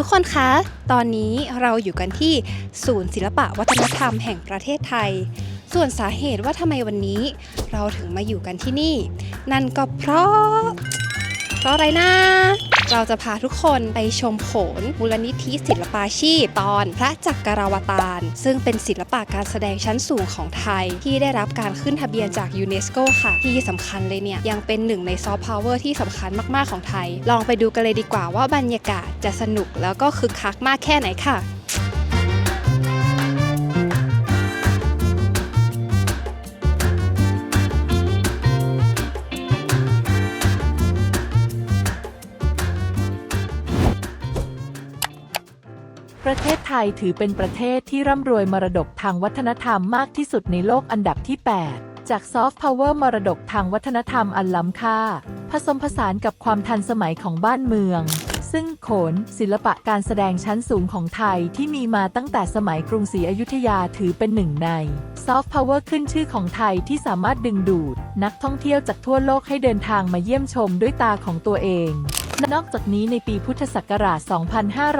ทุกคนคะ ตอนนี้เราอยู่กันที่ศูนย์ศิลปะวัฒนธรรมแห่งประเทศไทย ส่วนสาเหตุว่าทำไมวันนี้เราถึงมาอยู่กันที่นี่ นั่นก็เพราะ เพราะอะไรนะ เราจะพาทุกคนไปชมโขนมูลนิธิศิลปาชีพ ตอนพระจักราวตารซึ่งเป็นศิลปะการแสดงชั้นสูงของไทย ที่ได้รับการขึ้นทะเบียนจากยูเนสโกค่ะ ที่สำคัญเลยเนี่ย ยังเป็นหนึ่งในซอฟต์พาวเวอร์ที่สำคัญมาก ๆ ของไทย ลองไปดูกันเลยดีกว่าว่าบรรยากาศจะสนุกแล้วก็คึกคักมากแค่ไหนค่ะ ไทยถือเป็นประเทศที่ร่ำรวยมรดกทางวัฒนธรรมมากที่สุดในโลกอันดับที่ 8 จากซอฟต์พาวเวอร์มรดกทางวัฒนธรรมอันล้ำค่า ผสมผสานกับความทันสมัยของบ้านเมือง ซึ่งโขน ศิลปะการแสดงชั้นสูงของไทยที่มีมาตั้งแต่สมัยกรุงศรีอยุธยาถือเป็นหนึ่งในซอฟต์พาวเวอร์ขึ้นชื่อของไทยที่สามารถดึงดูด นักท่องเที่ยวจากทั่วโลกให้เดินทางมาเยี่ยมชมด้วยตาของตัวเอง นอกจากนี้ในปีพุทธศักราช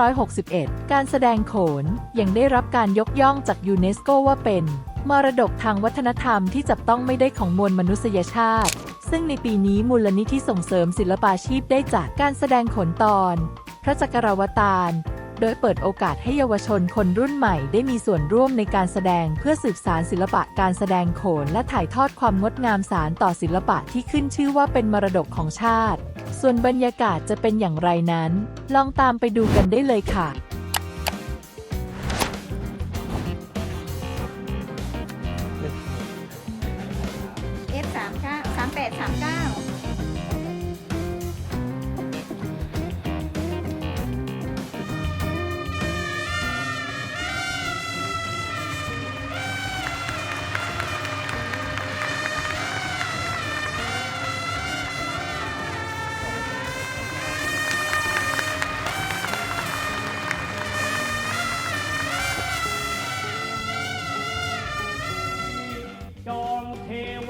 2561 การแสดงโขนยังได้รับการยกย่องจากยูเนสโกว่าเป็น มรดกทางวัฒนธรรมที่จับต้องไม่ได้ของมวลมนุษยชาติ ซึ่งในปีนี้มูลนิธิส่งเสริมศิลปาชีพได้จัดการแสดงโขนตอน พระจักรวตาร โดยเปิดโอกาสให้เยาวชนคนรุ่นใหม่ได้มีส่วนร่วมในการแสดงเพื่อสืบสารศิลปะการแสดงโขนและถ่ายทอดความงดงามสารต่อศิลปะที่ขึ้นชื่อว่าเป็นมรดกของชาติ ส่วนบรรยากาศจะเป็นอย่างไรนั้น ลองตามไปดูกันได้เลยค่ะ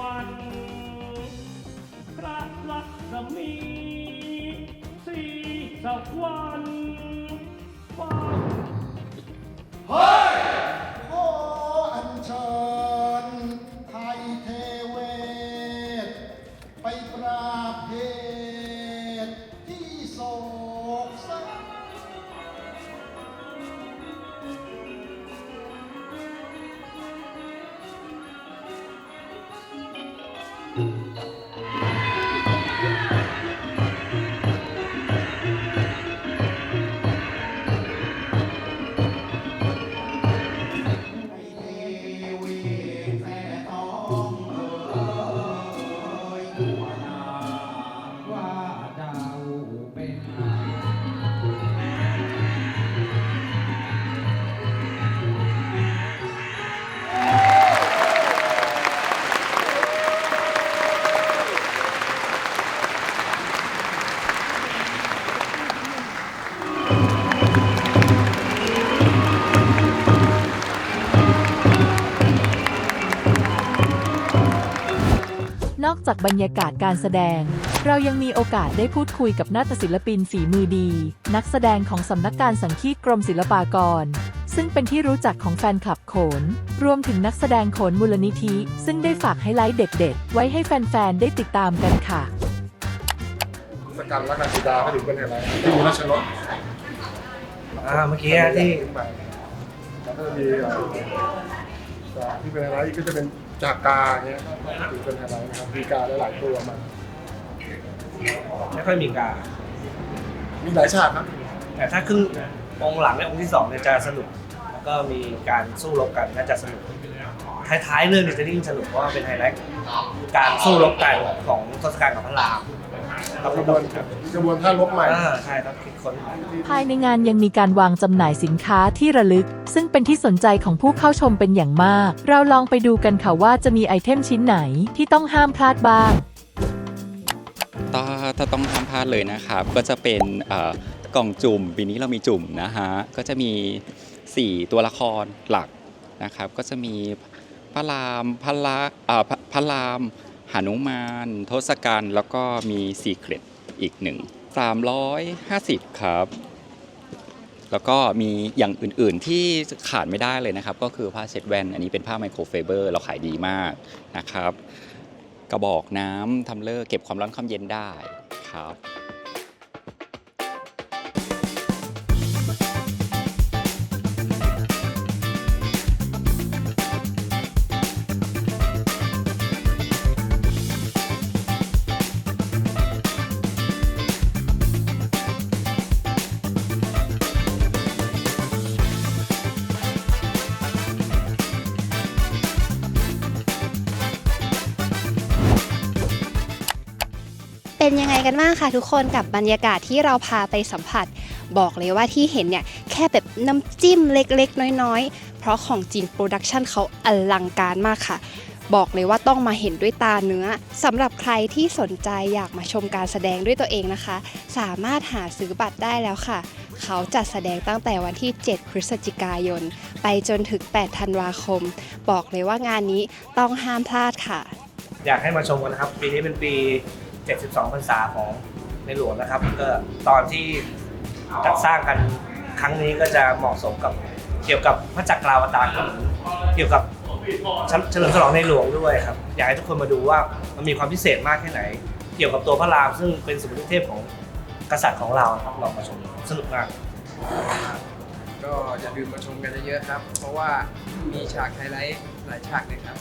วันพระลักษมีสีสว เราเป็น นอกจากบรรยากาศการแสดง เรายังมีโอกาสได้พูดคุยกับนาฏศิลปินฝีมือดี นักแสดงของสำนักการสังคีตกรมศิลปากร ซึ่งเป็นที่รู้จักของแฟนคลับโขน รวมถึงนักแสดงโขนมูลนิธิ ซึ่งได้ฝากไฮไลท์เด็ดๆ ไว้ให้แฟนๆ ได้ติดตามกันค่ะสกัดรักนันติดาเขาถึงเป็นอะไรที่อยู่ราชรถอ่าเมื่อกี้อะที่ไปแล้วก็จะมีเอ่อจากที่เป็นอะไรก็จะเป็น จากกาเงี้ยถือเป็นอะไรนะครับมีกาหลายๆตัวมาไม่ค่อยมีการมีหลายฉากครับแต่ถ้าครึ่งองค์หลังและองค์ที่สองเนี่ยจะสนุก แล้วก็มีการสู้รบกันน่าจะสนุก ท้ายๆเรื่องเนี่ยจะยิ่งสนุกเพราะว่าเป็นไฮไลท์การสู้รบกันของทศกัณฐ์กับพระราม ครับกระบวนกระบวนท่ารบใหม่อ่าใช่ครับคิดค้นภายในงานยังมีการวางจำหน่ายสินค้าที่ระลึก ซึ่งเป็นที่สนใจของผู้เข้าชมเป็นอย่างมาก เราลองไปดูกันค่ะว่าจะมีไอเทมชิ้นไหนที่ต้องห้ามพลาดบ้าง ถ้าถ้าต้องห้ามพลาดเลยนะครับ ก็จะเป็นเอ่อกล่องจุ่มปีนี้เรามีจุ่มนะฮะ ก็จะมี 4 ตัวละครหลักนะครับ ก็จะมีพระรามพระลักษณ์อ่าพระพระราม หนุมาน ทศกัณฐ์แล้วก็มีซีเครตอีกหนึ่ง350 ครับ แล้วก็มีอย่างอื่นๆที่ขาดไม่ได้เลยนะครับ ก็คือผ้าเช็ดแว่น อันนี้เป็นผ้าไมโครไฟเบอร์เราขายดีมากนะครับ กระบอกน้ำทำเลอร์เก็บความร้อนความเย็นได้ครับ เป็นยังไงกันบ้างคะทุกคนกับบรรยากาศที่เราพาไปสัมผัส บอกเลยว่าที่เห็นเนี่ยแค่แบบน้ำจิ้มเล็กๆ น้อยๆ เพราะของจริงโปรดักชันเขาอลังการมากค่ะ บอกเลยว่าต้องมาเห็นด้วยตาเนื้อสำหรับใครที่สนใจอยากมาชมการแสดงด้วยตัวเองนะคะ สามารถหาซื้อบัตรได้แล้วค่ะ เขาจัดแสดงตั้งแต่วันที่ 7 พฤศจิกายน ไปจนถึง 8 ธันวาคม บอกเลยว่างานนี้ต้องห้ามพลาดค่ะ อยากให้มาชมกันนะครับ ปีนี้เป็นปี 72พรรษาของในหลวงนะครับ ก็ตอนที่จัดสร้างกันครั้งนี้ก็จะเหมาะสมกับเกี่ยวกับพระจักราวตารเกี่ยวกับเฉลิมฉลองในหลวงด้วยครับอยากให้ทุกคนมาดูว่ามันมีความพิเศษมากแค่ไหน เกี่ยวกับตัวพระรามซึ่งเป็นสมุนเทพของกษัตริย์ของเราครับลองมาชมสนุกมาก ก็อย่าลืมมาชมกันเยอะๆครับ เพราะว่ามีฉากไฮไลท์หลายฉากเลยครับ